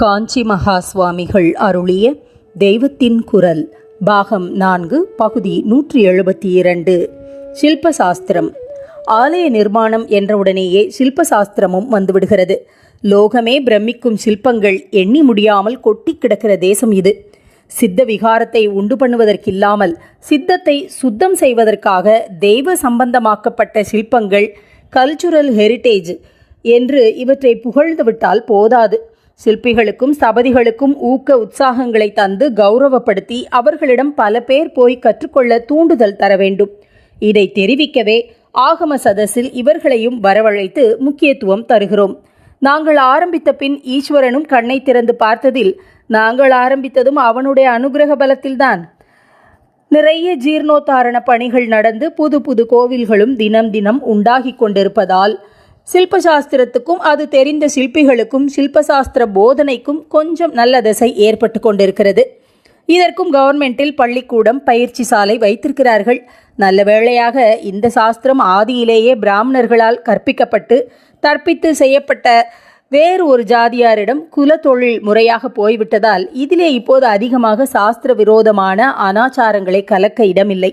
காஞ்சி மகா சுவாமிகள் அருளிய தெய்வத்தின் குரல் பாகம் நான்கு பகுதி நூற்றி எழுபத்தி இரண்டு. சில்பசாஸ்திரம். ஆலய நிர்மாணம் என்றவுடனேயே சில்பசாஸ்திரமும் வந்துவிடுகிறது. லோகமே பிரமிக்கும் சில்பங்கள் எண்ணி முடியாமல் கொட்டி கிடக்கிற தேசம் இது. சித்த விகாரத்தை உண்டு பண்ணுவதற்கில்லாமல் சித்தத்தை சுத்தம் செய்வதற்காக தெய்வ சம்பந்தமாக்கப்பட்ட சில்பங்கள் கல்ச்சுரல் ஹெரிட்டேஜ் என்று இவற்றை புகழ்ந்துவிட்டால் போதாது. சிற்பிகளுக்கும் சபதிகளுக்கும் ஊக்க உற்சாகங்களை தந்து கௌரவப்படுத்தி அவர்களிடம் பல பேர் போய் கற்றுக்கொள்ள தூண்டுதல் தர வேண்டும். இதை தெரிவிக்கவே ஆகம சதஸில் இவர்களையும் வரவழைத்து முக்கியத்துவம் தருகிறோம். நாங்கள் ஆரம்பித்த பின் ஈஸ்வரனும் கண்ணை திறந்து பார்த்ததில் நாங்கள் ஆரம்பித்ததும் அவனுடைய அனுகிரக பலத்தில்தான். நிறைய ஜீர்ணோத்தாரண பணிகள் நடந்து புது புது கோவில்களும் தினம் தினம் உண்டாகி கொண்டிருப்பதால் சில்பசாஸ்திரத்துக்கும் அது தெரிந்த சிற்பிகளுக்கும் சில்பசாஸ்திர போதனைக்கும் கொஞ்சம் நல்ல திசை ஏற்பட்டு கொண்டிருக்கிறது. இதற்கும் கவர்மெண்டில் பள்ளிக்கூடம் பயிற்சி சாலை வைத்திருக்கிறார்கள். நல்ல வேளையாக இந்த சாஸ்திரம் ஆதியிலேயே பிராமணர்களால் கற்பிக்கப்பட்டு தற்பித்து செய்யப்பட்ட வேறு ஒரு ஜாதியாரிடம் குலத்தொழில் முறையாக போய்விட்டதால் இதிலே இப்போது அதிகமாக சாஸ்திர விரோதமான அனாச்சாரங்களை கலக்க இடமில்லை.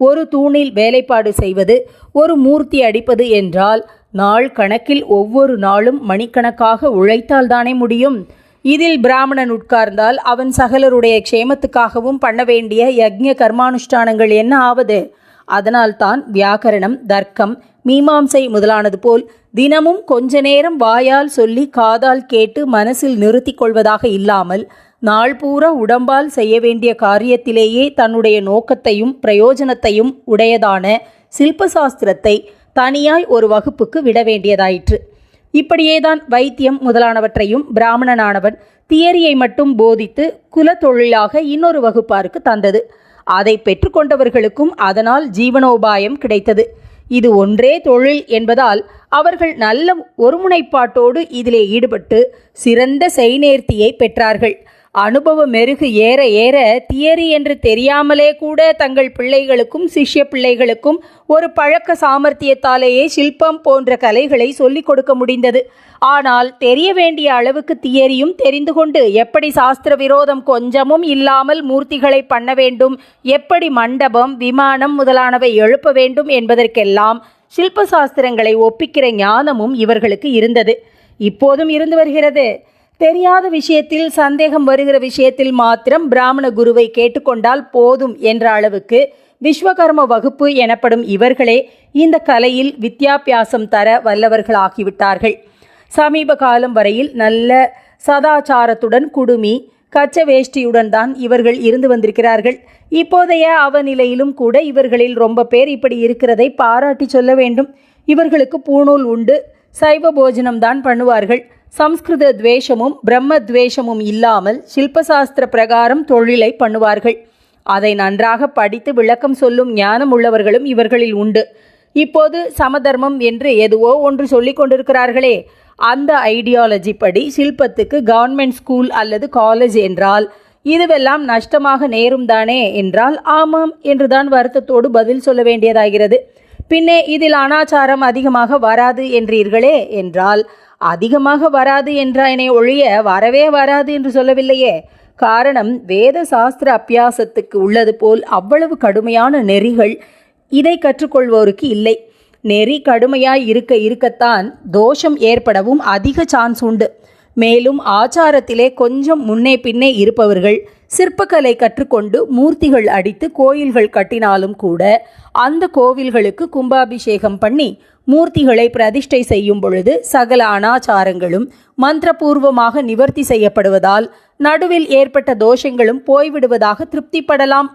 ஒரு தூணில் வேலைப்பாடு செய்வது ஒரு மூர்த்தி அடிப்பது என்றால் நாள் கணக்கில் ஒவ்வொரு நாளும் மணிக்கணக்காக உழைத்தால்தானே முடியும். இதில் பிராமணன் உட்கார்ந்தால் அவன் சகலருடைய க்ஷேமத்துக்காகவும் பண்ண வேண்டிய யக்ஞ கர்மானுஷ்டானங்கள் என்ன ஆவது? அதனால்தான் வியாக்கரணம் தர்க்கம் மீமாம்சை முதலானது போல் தினமும் கொஞ்ச நேரம் வாயால் சொல்லி காதால் கேட்டு மனசில் நிறுத்தி கொள்வதாக இல்லாமல் நாள் பூரா உடம்பால் செய்ய வேண்டிய காரியத்திலேயே தன்னுடைய நோக்கத்தையும் பிரயோஜனத்தையும் உடையதான சில்பசாஸ்திரத்தை தனியாய் ஒரு வகுப்புக்கு விட வேண்டியதாயிற்று. இப்படியேதான் வைத்தியம் முதலானவற்றையும் பிராமணனானவன் தியரியை மட்டும் போதித்து குலத்தொழிலாக இன்னொரு வகுப்பாருக்கு தந்தது. அதை பெற்றுக்கொண்டவர்களுக்கும் அதனால் ஜீவனோபாயம் கிடைத்தது. இது ஒன்றே தொழில் என்பதால் அவர்கள் நல்ல ஒருமுனைப்பாட்டோடு இதிலே ஈடுபட்டு சிறந்த செய்நேர்த்தியை பெற்றார்கள். அனுபவ மெருகு ஏற ஏற தியரி என்று தெரியாமலே கூட தங்கள் பிள்ளைகளுக்கும் சிஷ்ய பிள்ளைகளுக்கும் ஒரு பழக்க சாமர்த்தியத்தாலேயே சில்பம் போன்ற கலைகளை சொல்லிக் கொடுக்க முடிந்தது. ஆனால் தெரிய வேண்டிய அளவுக்கு தியரியும் தெரிந்து கொண்டு எப்படி சாஸ்திர விரோதம் கொஞ்சமும் இல்லாமல் மூர்த்திகளை பண்ண வேண்டும் எப்படி மண்டபம் விமானம் முதலானவை எழுப்ப வேண்டும் என்பதற்கெல்லாம் சில்ப சாஸ்திரங்களை ஒப்பிக்கிற ஞானமும் இவர்களுக்கு இருந்தது. இப்போதும் இருந்து வருகிறது. தெரியாத விஷயத்தில் சந்தேகம் வருகிற விஷயத்தில் மாத்திரம் பிராமண குருவை கேட்டுக்கொண்டால் போதும் என்ற அளவுக்கு விஸ்வகர்ம வகுப்பு எனப்படும் இவர்களே இந்த கலையில் வித்யாபியாசம் தர வல்லவர்களாகிவிட்டார்கள். சமீப காலம் வரையில் நல்ல சதாச்சாரத்துடன் குடுமி கச்ச வேஷ்டியுடன் தான் இவர்கள் இருந்து வந்திருக்கிறார்கள். இப்போதைய அவநிலையிலும் கூட இவர்களில் ரொம்ப பேர் இப்படி இருக்கிறதை பாராட்டி சொல்ல வேண்டும். இவர்களுக்கு பூணூல் உண்டு சைவ போஜனம் தான் பண்ணுவார்கள். சம்ஸ்கிருத துவேஷமும் பிரம்ம துவேஷமும் இல்லாமல் சில்பசாஸ்திர பிரகாரம் தொழிலை பண்ணுவார்கள். அதை நன்றாக படித்து விளக்கம் சொல்லும் ஞானம் உள்ளவர்களும் இவர்களில் உண்டு. இப்போது சமதர்மம் என்று எதுவோ ஒன்று சொல்லிக் கொண்டிருக்கிறார்களே. அந்த ஐடியாலஜி படி சில்பத்துக்கு கவர்மெண்ட் ஸ்கூல் அல்லது காலேஜ் என்றால் இதுவெல்லாம் நஷ்டமாக நேரும் தானே என்றால் ஆமாம் என்றுதான் வருத்தத்தோடு பதில் சொல்ல வேண்டியதாகிறது. பின்னே இதில் அனாச்சாரம் அதிகமாக வராது என்றீர்களே என்றால் அதிகமாக வராது என்றானே ஒழிய வரவே வராது என்று சொல்லவில்லையே. காரணம் வேத சாஸ்திர அபியாசத்துக்கு உள்ளது போல் அவ்வளவு கடுமையான நெறிகள் இதை கற்றுக்கொள்வோருக்கு இல்லை. நெறி கடுமையாய் இருக்க இருக்கத்தான் தோஷம் ஏற்படவும் அதிக சான்ஸ் உண்டு. மேலும் ஆச்சாரத்திலே கொஞ்சம் முன்னே பின்னே இருப்பவர்கள் சிற்பக்கலை கற்றுக்கொண்டு மூர்த்திகள் அடித்து கோயில்கள் கட்டினாலும் கூட அந்த கோவில்களுக்கு கும்பாபிஷேகம் பண்ணி மூர்த்திகளை பிரதிஷ்டை செய்யும் பொழுது சகல அனாச்சாரங்களும் மந்திரபூர்வமாக நிவர்த்தி செய்யப்படுவதால் நடுவில் ஏற்பட்ட தோஷங்களும் போய்விடுவதாக திருப்திப்படலாம்.